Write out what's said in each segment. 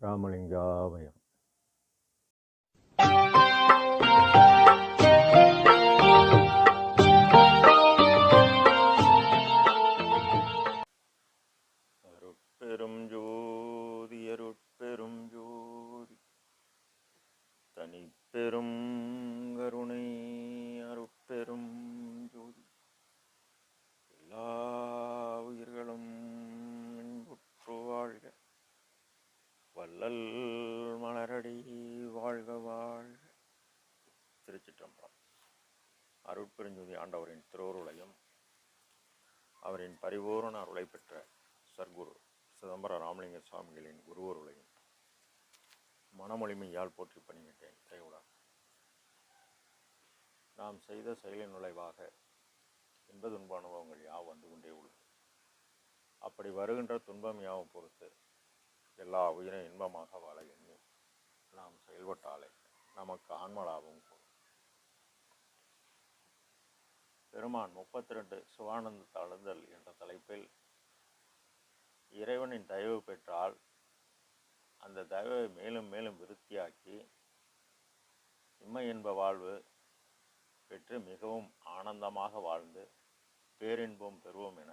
ராமலிங்காபயம் அருட்பெரும் வள்ளல் மலரடி வாழ்க வாழ்க திருச்சிற்றம்பலம். அருட்பெருஞ்சோதி ஆண்டவரின் திருவருளையும் அவரின் பரிபூரண அருளை பெற்ற சர்க்குரு சிதம்பர ராமலிங்க சுவாமிகளின் குருவருளையும் மனமொழிமையால் போற்றி பணிகிட்டேன் கைவிடான் நாம் செய்த செயலின் நுழைவாக இன்ப துன்ப அனுபவங்கள் யாவும் வந்து கொண்டே உள்ளது. அப்படி வருகின்ற துன்பம் யாவும் பொறுத்து எல்லா உயிரும் இன்பமாக வாழ எண்ணி நாம் செயல்பட்டாலே நமக்கு ஆன்மலாபம் கூடும். பெருமான் முப்பத்தி ரெண்டு சிவானந்த தழுந்தல் என்ற தலைப்பில் இறைவனின் தயவு பெற்றால் அந்த தயவை மேலும் மேலும் விருத்தியாக்கி இம்மை என்ப வாழ்வு பெற்று மிகவும் ஆனந்தமாக வாழ்ந்து பேரின்பம் பெறுவோம் என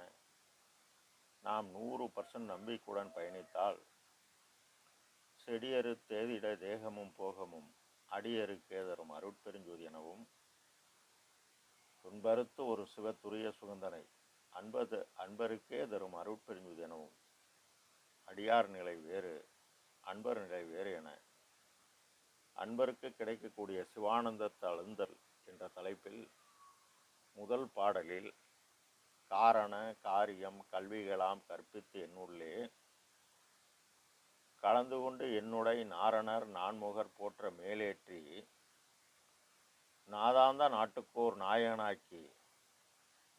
நாம் நூறு பர்சன்ட் நம்பிக்கையுடன் பயணித்தால் செடியரு தேதிட தேகமும் போகமும் அடியரு கேதரும் அருட்பெருஞ்சோதி எனவும் துன்பறுத்து ஒரு சிவத்துரிய சுகந்தனை அன்பது அன்பருக்கே தரும் அருட்பெருஞ்சோதி எனவும் அடியார் நிலை வேறு அன்பர் நிலை வேறு என அன்பருக்கு கிடைக்கக்கூடிய சிவானந்த தழுந்தல் என்ற தலைப்பில் முதல் பாடலில் காரண காரியம் கல்விகளாம் கற்பித்து என்னுள்ளே கலந்து கொண்டு என்னுடைய நாரணர் நான்முகர் போற்ற மேலேற்றி நாதாந்த நாட்டுக்கோர் நாயகனாக்கி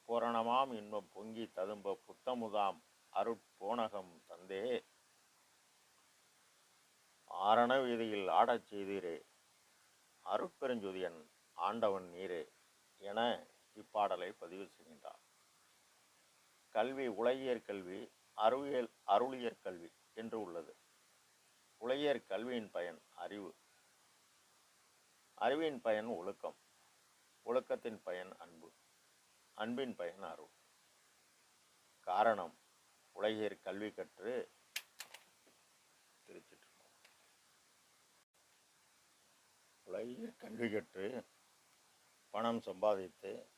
பூரணமாம் இன்பம் பொங்கி ததும்ப புத்தமுதாம் அருட்போனகம் தந்தே. ஆரண வீதியில் ஆடச் செய்தீரே அருட்பெருஞ்சுதியன் ஆண்டவன் நீரே என இப்பாடலை பதிவு செய்கின்றார். கல்வி உலகியற் கல்வி அருவியல் அருளியற் கல்வி என்று உள்ளது. உலகியற் கல்வியின் பயன் அறிவு. அறிவின் பயன் ஒழுக்கம். ஒழுக்கத்தின் பயன் அன்பு. அன்பின் பயன் அருள். காரணம் உலகியற் கல்வி கற்று திருச்சிட்டு உலகியற் கல்வி கற்று பணம் சம்பாதித்து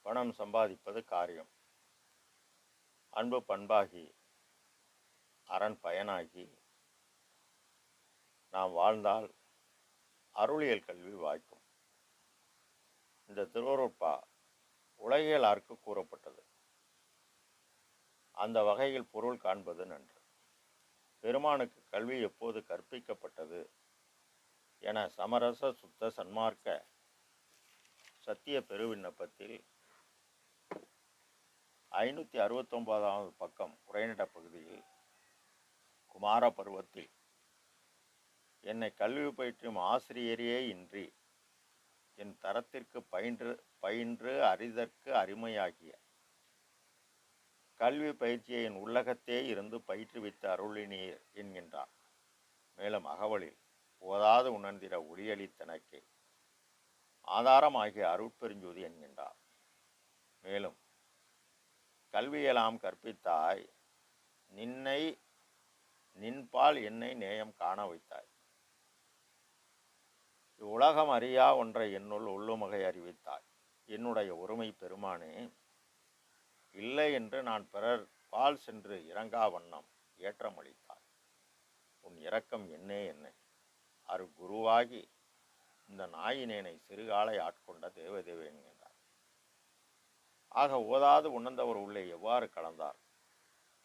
பணம் சம்பாதிப்பது காரியம். அன்பு பண்பாகி அரண் பயனாகி நாம் வாழ்ந்தால் அருளியல் கல்வி வாய்க்கும். இந்த திருவருட்பா உலகியலாருக்கு கூறப்பட்டது. அந்த வகையில் பொருள் காண்பது நன்று. பெருமானுக்கு கல்வி எப்போது கற்பிக்கப்பட்டது என சமரச சுத்த சன்மார்க்க சத்திய பெருவிண்ணப்பத்தில் ஐநூற்றி அறுபத்தொன்பதாவது பக்கம் உரைநட பகுதியில் குமார பருவத்தில் என்னை கல்வி பயிற்றும் ஆசிரியரே இன்றி என் தரத்திற்கு பயின்று பயின்று அறிதற்கு அருமையாகிய கல்வி பயிற்சியை என் உள்ளகத்தே இருந்து பயிற்றுவித்த அருளினீர் என்கின்றார் மேலும் அகவலில் ஓதாது உணர்ந்திட ஒளியளித்தனக்கே ஆதாரமாகிய அருட்பெருஞ்சோதி என்கின்றார். மேலும் கல்வியெல்லாம் கற்பித்தாய் நின்னை நின்பால் என்னை நேயம் காண வைத்தாய். இவ்வுலகம் அறியா ஒன்றை என்னுள் உள்ளுமகை அறிவித்தாய். என்னுடைய ஒருமை பெருமானே இல்லை என்று நான் பிறர் பால் சென்று இறங்கா வண்ணம் ஏற்றமளித்தாய் உன் இரக்கம் என்னே என்னை. அரு குருவாகி இந்த நாயினேனை சிறுகாலை ஆட்கொண்ட தேவதேவன் என்றார். ஆக ஓதாது உணர்ந்தவர் உள்ளே எவ்வாறு கலந்தார்?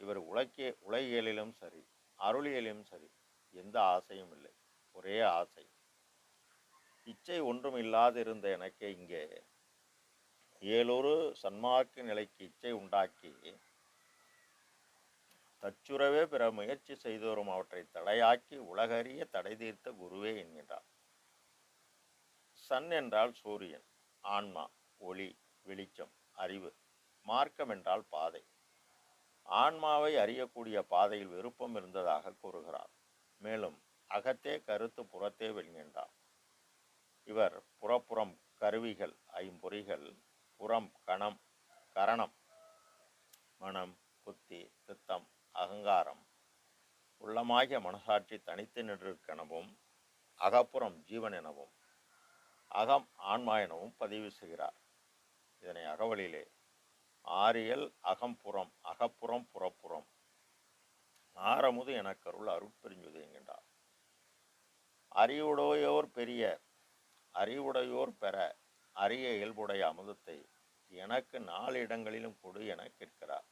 இவர் உலக்கே உலகியலிலும் சரி அருளியலிலும் சரி எந்த ஆசையும் இல்லை. ஒரே ஆசை இச்சை ஒன்றும் இல்லாதிருந்த எனக்கு இங்கே ஏழொரு சன்மார்க்க நிலைக்கு இச்சை உண்டாக்கி தச்சுரவே பிற முயற்சி செய்தோறும் அவற்றை தடையாக்கி உலகறிய தடை தீர்த்த குருவே என்கின்றார். சன் என்றால் சூரியன் ஆன்மா ஒளி வெளிச்சம் அறிவு மார்க்கம் என்றால் பாதை. ஆன்மாவை அறியக்கூடிய பாதையில் விருப்பம் இருந்ததாக கூறுகிறார். மேலும் அகத்தே கருத்து புறத்தே வெல்கின்றார். இவர் புறப்புறம் கருவிகள் ஐம்பொறிகள் புறம் கணம் கரணம் மனம் புத்தி சித்தம் அகங்காரம் உள்ளமாகிய மனசாட்சி தனித்து நின்றிருக்கெனவும் அகப்புறம் ஜீவன் எனவும் அகம் ஆன்மா எனவும் பதிவு செய்கிறார். இதனை அகவலிலே ஆரியல் அகம்புறம் அகப்புறம் புறப்புறம் ஆரமுது எனக்கருள் அருட்பெருஞ்சுது என்கின்றார். அறிவுடையோர் பெரிய அறிவுடையோர் பெற அரிய இயல்புடைய அமுதத்தை எனக்கு நாலு இடங்களிலும் கொடு என கேட்கிறார்.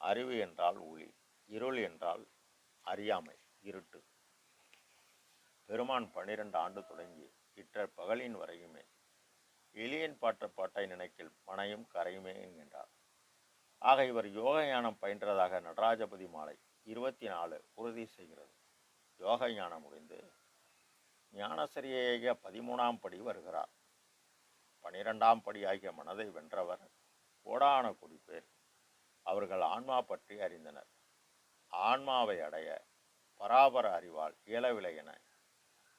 அறிவு என்றால் ஒளி இருள் என்றால் அறியாமை இருட்டு. பெருமான் பன்னிரண்டு ஆண்டு தொடங்கி இற்ற பகலின் வரையுமே எளியன் பாற்ற பாட்டை நினைக்கில் மனையும் கரையுமே என்கின்றார். ஆக இவர் யோக ஞானம் பயின்றதாக நடராஜபதி மாலை இருபத்தி நாலு உறுதி செய்கிறது. யோக ஞானம் முடிந்து ஞானசரியாக பதிமூணாம் படி வருகிறார். பனிரெண்டாம் படியாகிய மனதை வென்றவர் கோடான கொடி பேர். அவர்கள் ஆன்மா பற்றி அறிந்தனர். ஆன்மாவை அடைய பராபர அறிவால் இயலவில்லை என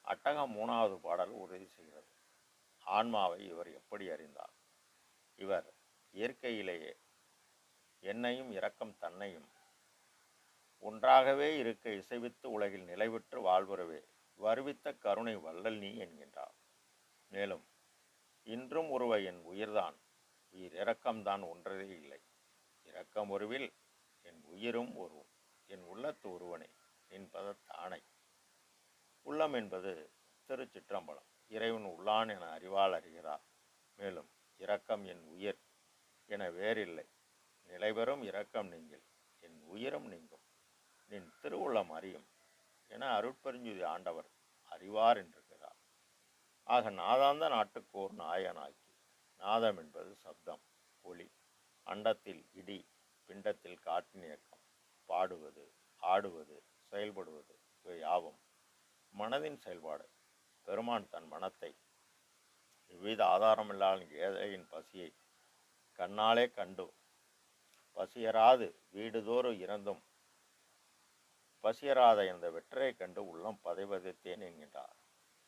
அட்டகம் மூணாவது பாடல் உறுதி செய்கிறது. ஆன்மாவை இவர் எப்படி அறிந்தார்? இவர் இயற்கையிலேயே என்னையும் இரக்கம் தன்னையும் ஒன்றாகவே இருக்க இசைவித்து உலகில் நிலைவிற்று வாழ்வுறவே வருவித்த கருணை வள்ளல் நீ என்கின்றார். மேலும் இன்றும் ஒருவ என் உயிர்தான் உயிர் இரக்கம்தான் ஒன்றதே இல்லை. இரக்கம் ஒருவில் என் உயிரும் ஒருவன் என் உள்ளத்து ஒருவனே என்பதத் ஆணை உள்ளம் என்பது திருச்சிற்றம்பலம் இறைவன் உள்ளான் என அறிவால் அறிகிறார். மேலும் இரக்கம் என் உயிர் என வேறில்லை. நிலைபெறும் இரக்கம் நீங்கள் என் உயிரும் நீங்கும். நின் திருவுள்ளம் அறியும் என அருட்பெருஞ்சுதி ஆண்டவர் அறிவார் என்றிருக்கிறார். ஆக நாதாந்த நாட்டுக்கோர் நாயனாக்கி நாதம் என்பது சப்தம் ஒளி அண்டத்தில் இடி பிண்டத்தில் காற்றின் இயக்கம் பாடுவது ஆடுவது செயல்படுவது இவை யாவும் மனதின் செயல்பாடு. பெருமான் தன் மனத்தை எவ்வித ஆதாரமில்லாத ஏழையின் பசியை கண்ணாலே கண்டு பசியராது வீடுதோறும் இறந்தும் பசியராத இந்த வெற்றரை கண்டு உள்ளம் பதைவதைத்தேன் என்கின்றார்.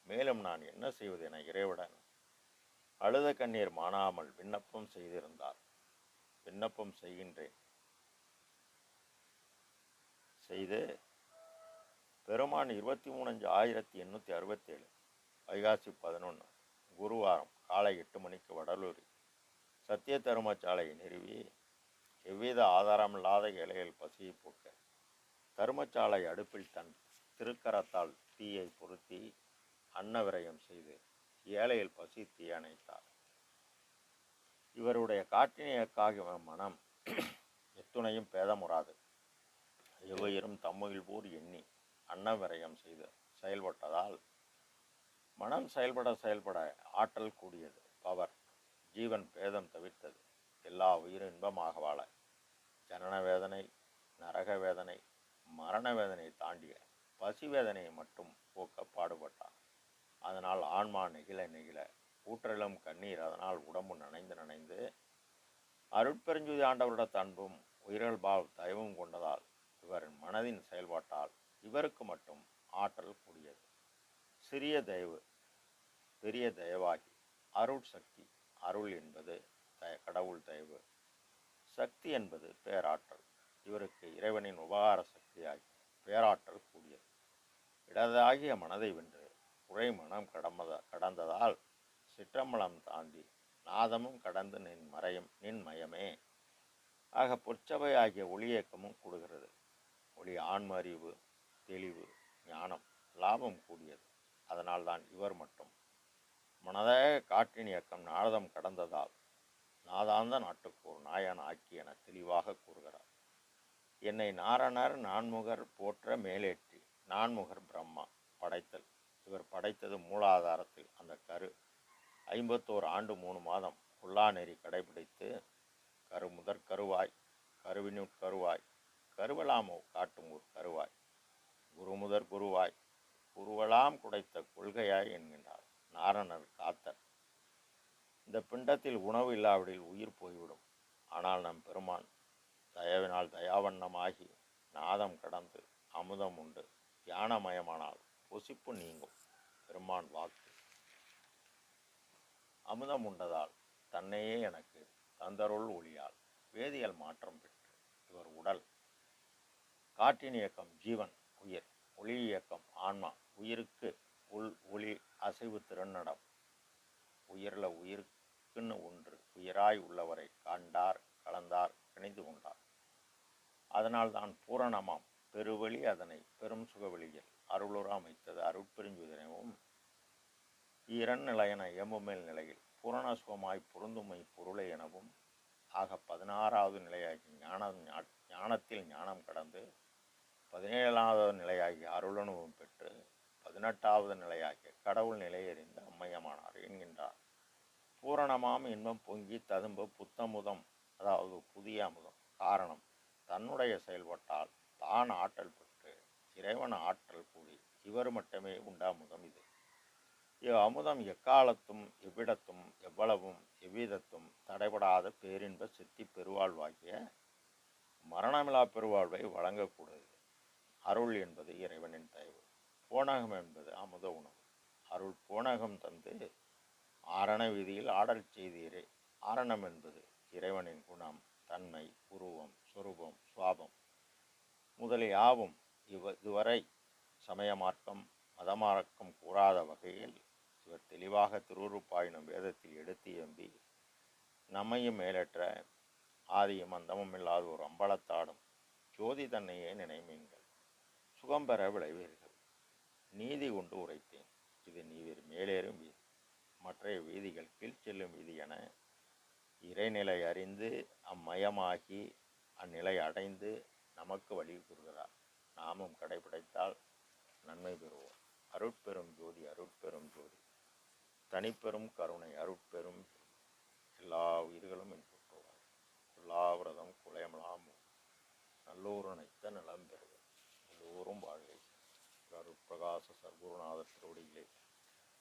மேலும் நான் என்ன செய்வது என இறைவிடன் அழுத கண்ணீர் மாணாமல் விண்ணப்பம் செய்திருந்தார். விண்ணப்பம் செய்கின்றேன். செய்து பெருமான் இருபத்தி மூணு அஞ்சு ஆயிரத்தி எண்ணூற்றி அறுபத்தேழு வைகாசி பதினொன்று குருவாரம் காலை எட்டு மணிக்கு வடலூரில் சத்திய தருமச்சாலையை நிறுவி எவ்வித ஆதாரமில்லாத இலையில் பசியை போக்க கருமச்சாலை அடுப்பில் தன் திருக்கரத்தால் தீயை பொருத்தி அன்னவிரயம் செய்து ஏழையில் பசி தீயணைத்தார் இவருடைய காட்டினியக்காக மனம் எத்துணையும் பேதமுறாது. எவ்வுயிரும் தம்முயில்பூர் எண்ணி அன்னவிரயம் செய்து செயல்பட்டதால் மனம் செயல்பட செயல்பட ஆற்றல் கூடியது. பவர் ஜீவன் பேதம் தவிர்த்தது. எல்லா உயிரும் இன்பமாக வாழ. ஜனன வேதனை நரக வேதனை மரண வேதனையை தாண்டிய பசி வேதனையை மட்டும் போக்க பாடுபட்டான். அதனால் ஆன்மா நெகிழ நெகிழ ஊற்றலும் கண்ணீர் அதனால் உடம்பு நனைந்து நனைந்து அருட்பெருஞ்சுதி ஆண்டவருட அன்பும் உயிர்கள் பால் தயவும் கொண்டதால் இவரின் மனதின் செயல்பாட்டால் இவருக்கு மட்டும் ஆற்றல் கூடியது. சிறிய தயவு பெரிய தயவாகி அருள் சக்தி அருள் என்பது கடவுள் தயவு. சக்தி என்பது பேராற்றல். இவருக்கு இறைவனின் உபகார சக்தியாகி பேராற்றல் கூடியது. இடதாகிய மனதை வென்று உரை மனம் கடமத கடந்ததால் சிற்றம்பலம் தாண்டி நாதமும் கடந்து நின் மறையும் நின் மயமே. ஆக பொற்சபை ஆகிய ஒளியக்கமும் கூடுகிறது. ஒளி ஆன்ம அறிவு தெளிவு ஞானம் லாபம் கூடியது. அதனால்தான் இவர் மட்டும். மனதாக காற்றின் இயக்கம் நாரதம் கடந்ததால் நாதாந்த நாட்டுக்கு ஒரு நாயன் ஆக்கி என தெளிவாக கூறுகிறார். என்னை நாரணர் நான்முகர் போற்ற மேலேற்றி. நான்முகர் பிரம்மா. படைத்தல். இவர் படைத்தது மூலாதாரத்தில் அந்த கரு. ஐம்பத்தோரு ஆண்டு மூணு மாதம். உள்ளா நெறி கடைபிடித்து கரு முதற் கருவாய். கருவினுட் கருவாய். கருவலாமோ காட்டும் ஒரு கருவாய். குருமுதற் குருவாய். குருவலாம் குடைத்த கொள்கையாய் என்கின்றார். நாரணர் காத்தர் இந்த பிண்டத்தில் உணவு இல்லாவிடில் உயிர் போய்விடும். ஆனால் நம் பெருமான் தயவினால் தயாவண்ணமாகி நாதம் கடந்து அமுதம் உண்டு தியானமயமானால் பொசிப்பு நீங்கும் பெருமான் வாக்கு. அமுதம் உண்டதால் தன்னையே எனக்கு தந்தருள் ஒளியால் வேதியியல் மாற்றம் பெற்று இவர் உடல். காற்றின் இயக்கம் ஜீவன் உயிர். ஒளி இயக்கம் ஆன்மா. உயிருக்கு உள் ஒளி அசைவு திறனடம். உயிரில் உயிருக்குன்னு ஒன்று. உயிராய் உள்ளவரை கண்டார் கலந்தார் இணைந்து கொண்டார். அதனால் தான் பூரணமாம். பெருவழி அதனை பெரும் சுகவெளியில் அருளுற அமைத்தது அருட்பெருஞ்சுதனவும் ஈரன் நிலையன எம்புமேல் நிலையில் பூரணசுகமாய் பொருந்துமை பொருளை எனவும் ஆக பதினாறாவது நிலையாகி ஞானம் ஞா- ஞானத்தில் ஞானம் கடந்து பதினேழாவது நிலையாகி அருளனுபவம் பெற்று பதினெட்டாவது நிலையாகிய கடவுள் நிலையறிந்து அம்மையமானார் என்கின்றார். பூரணமாம் இன்பம் பொங்கி ததும்ப புத்தமுதம் அதாவது புதிய அமுதம் காரணம். தன்னுடைய செயல்பட்டால் தான் ஆற்றல் பெற்று இறைவன் ஆற்றல் கூடி இவர் மட்டுமே உண்டாமுதம் இது. இவ் அமுதம் எக்காலத்தும் எவ்விடத்தும் எவ்வளவும் எவ்விதத்தும் தடைபடாத பேரின்ப சித்தி பெருவாழ்வாகிய மரணமில்லா பெருவாழ்வை வழங்கக்கூடியது அருள் என்பது இறைவனின் தயவு. போனகம் என்பது அமுத உணவு. அருள் போனகம் தந்து ஆரண வீதியில் ஆடல் செய்தீரே. ஆரணம் என்பது இறைவனின் குணம் தன்மை உருவம். சுரூபம் சுவாபம். முதலியாவும் இவ இதுவரை சமயமார்க்கம் மதமார்க்கம் கூறாத வகையில் இவர் தெளிவாக திருவுருப்பாயினும் வேதத்தில் எடுத்து எம்பி நம்மையும் மேலற்ற ஆதியும் அந்தமும் இல்லாத ஒரு அம்பலத்தாடும் ஜோதி தன்னையே நினைமீங்கள் சுகம் பெற விளைவீர்கள் நீதி கொண்டு உரைத்தேன். இது நீவிர் மேலேறும் வீதி. மற்ற வீதிகள் கீழ் செல்லும் வீதி என இறைநிலை அறிந்து அம்மயமாகி அந்நிலை அடைந்து நமக்கு வழி கூறுகிறார் நாமும் கடைபிடித்தால் நன்மை பெறுவோம். அருட்பெரும் ஜோதி அருட்பெரும் ஜோதி. தனிப்பெரும் கருணை அருட்பெரும் எல்லா உயிர்களும் இன்புற்றுவார் எல்லாவிரதம் குலையமலாமோ நல்லோருணைத்த நலம் பெறுவோம் எல்லோரும் வாழ்கை. அருட்பிரகாச சர்க்குருநாத திருவடியிலே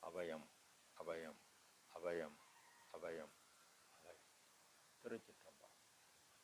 அபயம் அபயம் அபயம் அபயம். அபயம். திருச்சி